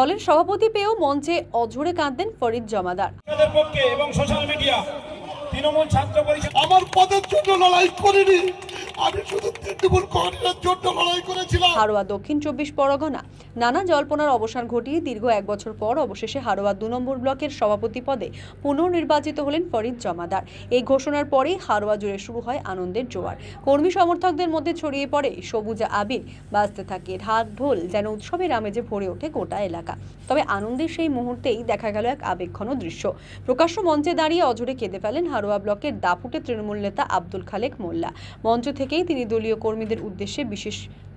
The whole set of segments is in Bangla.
দলের সভাপতি পেয়েও মঞ্চে অঝরে কাঁদতেন ফরিদ জমাদার। পক্ষে এবং সোশ্যাল মিডিয়া তৃণমূল ছাত্র পরিষদ আমার পদের জন্য লড়াই করিনি। আমি শুধু তৃণমূল কংগ্রেসের জন্য লড়াই করেছিলাম। হারোয়া দক্ষিণ চব্বিশ পরগনা নানা জল্পনার অবসান ঘটিয়ে দীর্ঘ এক বছর পর অবশেষে হারোয়া দু নম্বর ব্লকের সভাপতি পদে পুনর্নির্বাচিত হলেন ফরিদ জমাদার। এই ঘোষণার পরেই হারোয়া জুড়ে শুরু হয় আনন্দের জোয়ার। কর্মী সমর্থকদের মধ্যে ছড়িয়ে পড়ে সবুজা আবির, বাজতে থাকে ঢাক ঢোল, যেন উৎসবের আমেজে ভরে ওঠে গোটা এলাকা। তবে আনন্দের সেই মুহূর্তেই দেখা গেল এক আবেগঘন দৃশ্য। প্রকাশ্য মঞ্চে দাঁড়িয়ে অঝরে কেঁদে ফেলেন হারোয়া ব্লকের দাপুটে তৃণমূল নেতা আব্দুল খালেক মোল্লা। মঞ্চ থেকেই তিনি দলীয় কর্মীদের উদ্দেশ্যে বিশেষ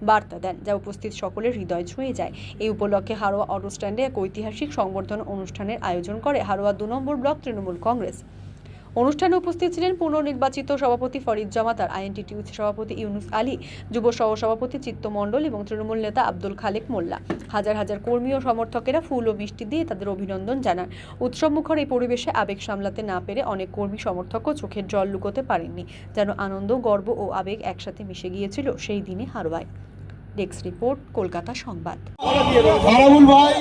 বার্তা দেন, যা উপস্থিত সকলের হৃদয় ছুঁয়ে যায়। এই উপলক্ষে হারোয়া অটো স্ট্যান্ডে এক ঐতিহাসিক সংবর্ধনা অনুষ্ঠানের আয়োজন করে হারোয়া দু নম্বর ব্লক তৃণমূল কংগ্রেস। অনুষ্ঠানে উপস্থিত ছিলেন পুনর্নির্বাচিত সভাপতি ফরিদ জমাতার আইএনটিটিউসি সভাপতি ইউনুস আলী, যুব সহসভাপতি চিত্ত মণ্ডল এবং তৃণমূল নেতা আব্দুল খালেক মোল্লা। হাজার হাজার কর্মী ও সমর্থকেরা ফুল ও মিষ্টি দিয়ে তাদের অভিনন্দন জানান। উৎসবমুখর এই পরিবেশে আবেগ সামলাতে না পেরে অনেক কর্মী সমর্থকও চোখের জল লুকোতে পারেননি, যেন আনন্দ, গর্ব ও আবেগ একসাথে মিশে গিয়েছিল সেই দিনে হারোয়ায়। ডেস্ক রিপোর্ট কলকাতা সংবাদ। ভাই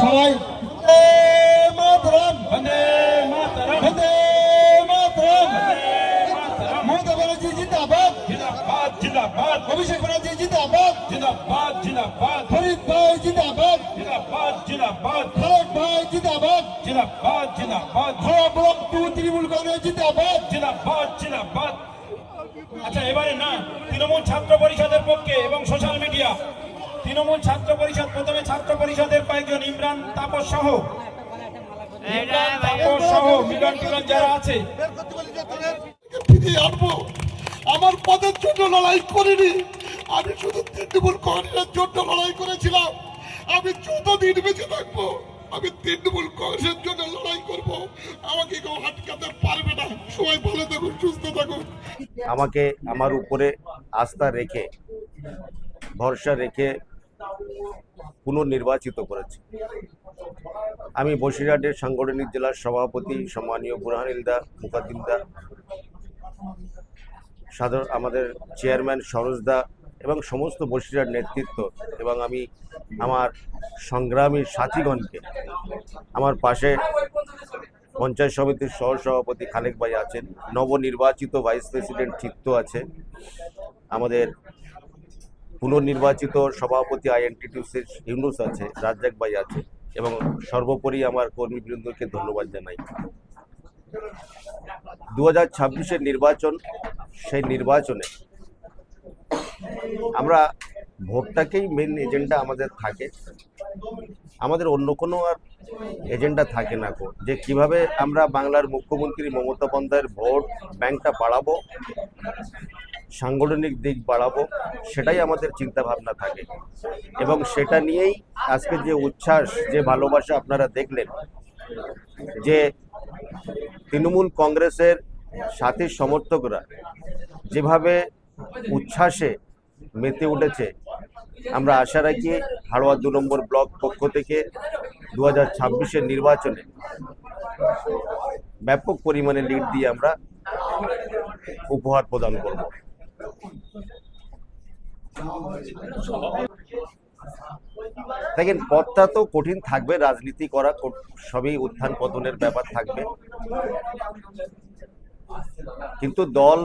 সবাই। জিন্দাবাদ জিন্দাবাদ জিন্দাবাদ। অভিষেক ব্যানার্জি জিন্দাবাদ। জিন্দাবাদ জিন্দাবাদ। ফরিদ ভাই জিন্দাবাদ। জিন্দাবাদ জিন্দাবাদ। খালেক ভাই জিন্দাবাদ জিন্দাবাদ ব্লক টু তৃণমূল কংগ্রেস জিন্দাবাদ। জিন্দাবাদ জিন্দাবাদ। আচ্ছা এবারে না, তৃণমূল ছাত্র পরিষদের পক্ষে এবং সোশ্যাল মিডিয়া তৃণমূল ছাত্র পরিষদ, প্রথমে ছাত্র পরিষদের কয়েকজন, ইমরান, তাপস সহ। যারা আছে। আমার পদের জন্য লড়াই করিনি। আমি শুধু জন্য লড়াই করেছিলাম। আমি বেঁচে থাকব, আমি তৃণমূল কংগ্রেসের জন্য আমাকে আমার উপরে আস্থা রেখে, ভরসা রেখে পুনর্নির্বাচিত করেছে। আমি বসিরহাটের সাংগঠনিক জেলার সভাপতি, সম্মানীয় বুরহানিলদা মুকাদ্দিমদা সাধারণ আমাদের চেয়ারম্যান সরোজদা এবং সমস্ত বসিরহাট নেতৃত্ব এবং আমি আমার সংগ্রামী সাথীগণকে, আমার পাশে পঞ্চায়েত সমিতির সহসভাপতি খালেক ভাই আছেন, নবনির্বাচিত ভাইস প্রেসিডেন্ট চিত্ত আছে। আমাদের পুনর্নির্বাচিত সভাপতি আইএনটিটিউসির ইউনুস আছে, রাজ্জাক ভাই আছে, এবং সর্বোপরি আমার কর্মীবৃন্দকে ধন্যবাদ জানাই। দু হাজার ছাব্বিশের নির্বাচন, সেই নির্বাচনে আমরা ভোটটাকেই মেন এজেন্ডা আমাদের থাকে। আমাদের অন্য কোনো আর এজেন্ডা থাকে না গো। যে কীভাবে আমরা বাংলার মুখ্যমন্ত্রী মমতা বন্দ্যোপাধ্যায়ের ভোট ব্যাংকটা বাড়াবো, সাংগঠনিক দিক বাড়াবো, সেটাই আমাদের চিন্তা ভাবনা থাকে। এবং সেটা নিয়েই আজকে যে উচ্ছ্বাস, যে ভালোবাসা আপনারা দেখলেন, যে তৃণমূল কংগ্রেসের সাথী সমর্থকরা যেভাবে উচ্ছ্বাসে মেতে উঠেছে আমরা আশা রাখি হাড়োয়া দু নম্বর ব্লক পক্ষ থেকে দু হাজার ছাব্বিশের নির্বাচনে ব্যাপক পরিমাণে লিড দিয়ে আমরা উপহার প্রদান করব। দেখেন, পথটা তো কঠিন থাকবে, রাজনীতি করা সবই উত্থান পতনের ব্যাপার থাকবে। কিন্তু দল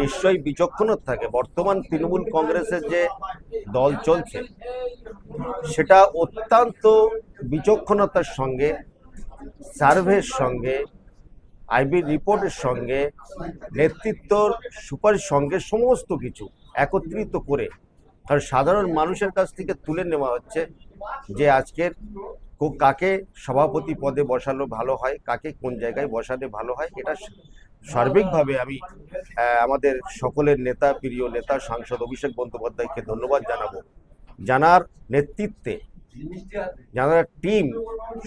নিশ্চয়ই বিচক্ষণ থাকে। বর্তমান তৃণমূল কংগ্রেসের যে দল চলছে, সেটা অত্যন্ত বিচক্ষণতার সঙ্গে, সার্ভের সঙ্গে, আইবি রিপোর্টের সঙ্গে, নেতৃত্বর সুপারিশ সঙ্গে সমস্ত কিছু একত্রিত করে, কারণ সাধারণ মানুষের কাছ থেকে তুলে নেওয়া হচ্ছে যে আজকের কাকে সভাপতি পদে বসালো ভালো হয়, কাকে কোন জায়গায় বসালে ভালো হয়, এটা সার্বিকভাবে আমি আমাদের সকলের নেতা, প্রিয় নেতা, সাংসদ অভিষেক বন্দ্যোপাধ্যায়কে ধন্যবাদ জানাব। জানার নেতৃত্বে, জানার টিম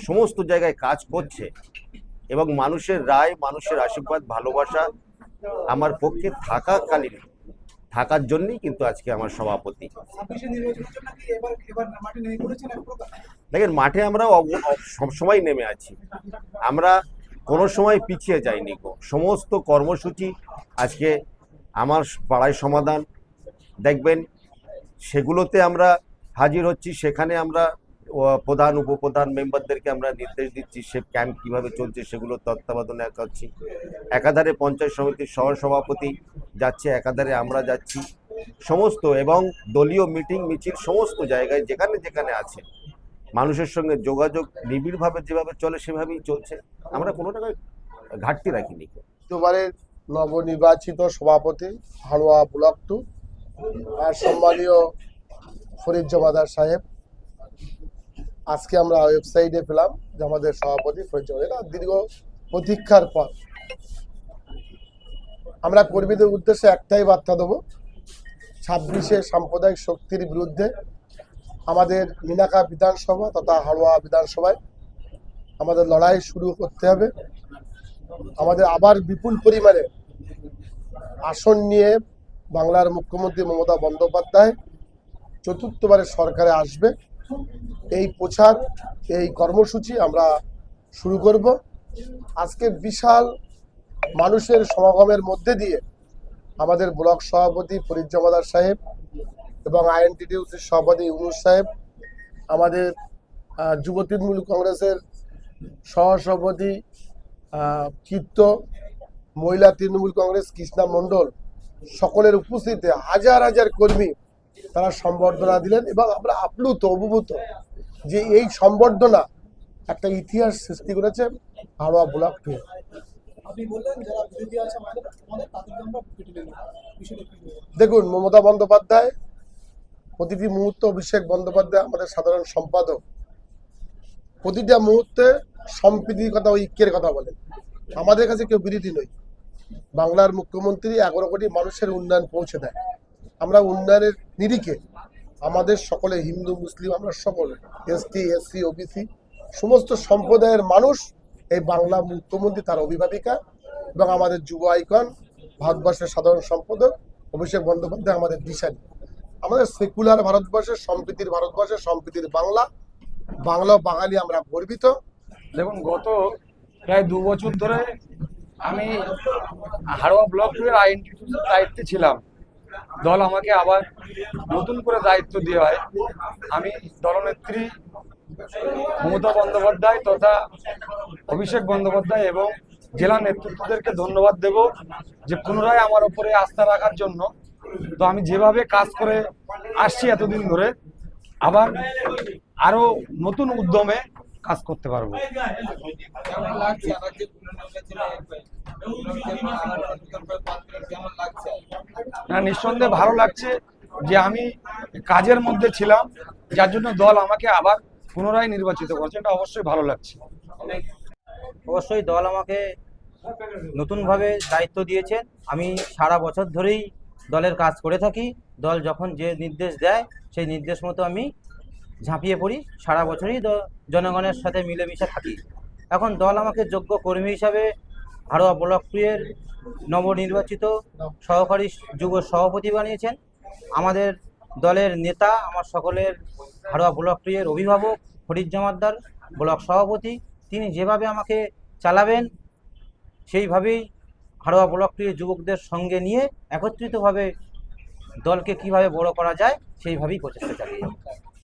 সমস্ত জায়গায় কাজ করছে এবং মানুষের রায়, মানুষের আশীর্বাদ, ভালোবাসা আমার পক্ষে থাকাকালীন, থাকার জন্যই কিন্তু আজকে আমার সভাপতি। দেখেন, মাঠে আমরা সবসময় নেমে আছি। আমরা কোনো সময় পিছিয়ে যায়নি গো। সমস্ত কর্মসূচি আজকে আমার পাড়ায় সমাধান। দেখবেন, সেগুলোতে আমরা হাজির হচ্ছি, সেখানে আমরা প্রধান, উপপ্রধান মেম্বারদেরকে আমরা নির্দেশ দিচ্ছি, সে ক্যাম্প কীভাবে চলছে সেগুলো তত্ত্বাবধানে করছি। একাধারে পঞ্চায়েত সমিতির সহসভাপতি যাচ্ছে, একাধারে আমরা যাচ্ছি। সমস্ত এবং দলীয় মিটিং, মিছিল, সমস্ত জায়গায় যেখানে যেখানে আছে। মানুষের সঙ্গে যোগাযোগ নিবিড়ভাবে যেভাবে চলে, সেভাবেই চলছে। আমরা কোনো টাকায় ঘাটতি রাখিনি। দ্বিতীয়বারের নবনির্বাচিত সভাপতি হাড়োয়া ব্লক টু আর সম্মানীয় ফরিদ জমাদার সাহেব। আজকে আমরা ওয়েবসাইটে পেলাম যে আমাদের সভাপতি ফরিদ জমাদার। দীর্ঘ প্রতীক্ষার পর। আমরা কর্মীদের উদ্দেশ্যে একটাই বার্তা দেবো, ছাব্বিশে সাম্প্রদায়িক শক্তির বিরুদ্ধে আমাদের মিনাকা বিধানসভা তথা হাড়োয়া বিধানসভায় আমাদের লড়াই শুরু করতে হবে। আমাদের আবার বিপুল পরিমাণে আসন নিয়ে বাংলার মুখ্যমন্ত্রী মমতা বন্দ্যোপাধ্যায় চতুর্থবারে সরকারে আসবে। এই প্রচার, এই কর্মসূচি আমরা শুরু করব। আজকে বিশাল মানুষের সমাগমের মধ্যে দিয়ে আমাদের ব্লক সভাপতি ফরিদ জমাদার সাহেব এবং আইএনটিটিউসির সভাপতি ইউনুস সাহেব আমাদের যুব তৃণমূল কংগ্রেসের সহসভাপতি চিত্ত মহিলা তৃণমূল কংগ্রেস কৃষ্ণা মণ্ডল সকলের উপস্থিতিতে হাজার হাজার কর্মী তারা সম্বর্ধনা দিলেন এবং আমরা আপ্লুত অভিভূত যে এই সম্বর্ধনা একটা ইতিহাস সৃষ্টি করেছে হাওড়া ব্লক টু? দেখুন মমতা বন্দ্যোপাধ্যায় প্রতিটি মুহূর্তে অভিষেক বন্দ্যোপাধ্যায় আমাদের সাধারণ সম্পাদক। প্রতিটা মুহূর্তে সম্প্রীতির কথা ঐক্যের কথা বলেন। আমাদের কাছে কেউ বিরোধী নই। বাংলার মুখ্যমন্ত্রী এগারো কোটি মানুষের উন্নয়ন পৌঁছে দেয়। আমরা উন্নয়নের নিরিখে আমাদের সকলে হিন্দু, মুসলিম, আমরা সকলে এসটি, এসসি, ওবিসি, সমস্ত সম্প্রদায়ের মানুষ এই বাংলা মুখ্যমন্ত্রী, তার অভিভাবিকা এবং আমাদের যুব আইকন, ভারতবর্ষের সাধারণ সম্পাদক অভিষেক বন্দ্যোপাধ্যায় আমাদের দিশারি। আমাদের সেকুলার ভারতবর্ষের, সম্প্রীতির ভারতবর্ষের, সম্প্রীতির বাংলা। বাংলা বাঙালি আমরা গর্বিত। দেখুন, গত প্রায় দু বছর ধরে আমি হাড়োয়া ব্লক এর দায়িত্বে ছিলাম। দল আমাকে আবার নতুন করে দায়িত্ব দেওয়া হয়। আমি দলনেত্রী মমতা বন্দ্যোপাধ্যায় তথা অভিষেক বন্দ্যোপাধ্যায় এবং জেলা নেতৃত্বদেরকে ধন্যবাদ দেব যে পুনরায় আমার ওপরে আস্থা রাখার জন্য তো আমি যেভাবে কাজ করে আসছি এতদিন ধরে, আবার আরও নতুন উদ্যমে কাজ করতে পারব। না, নিঃসন্দেহে ভালো লাগছে যে আমি কাজের মধ্যে ছিলাম, যার জন্য দল আমাকে আবার পুনরায় নির্বাচিত করছে। এটা অবশ্যই ভালো লাগছে। অবশ্যই দল আমাকে নতুনভাবে দায়িত্ব দিয়েছে। আমি সারা বছর ধরেই দলের কাজ করে থাকি, দল যখন যে নির্দেশ দেয়, সেই নির্দেশ মতো আমি ঝাঁপিয়ে পড়ি। সারা বছরই জনগণের সাথে মিলেমিশে থাকি। এখন দল আমাকে যোগ্য কর্মী হিসাবে হাড়োয়া ব্লক টু এর নবনির্বাচিত সহকারী যুব সভাপতি বানিয়েছেন। আমাদের দলের নেতা, আমার সকলের হাড়োয়া ব্লক টু এর অভিভাবক ফরিদ জমাদ্দার, ব্লক সভাপতি, তিনি যেভাবে আমাকে চালাবেন, সেইভাবেই হাড়োয়া ব্লক যুবকদের সঙ্গে নিয়ে একত্রিতভাবে দলকে কীভাবে বড় করা যায় সেইভাবেই প্রচেষ্টা চালিয়ে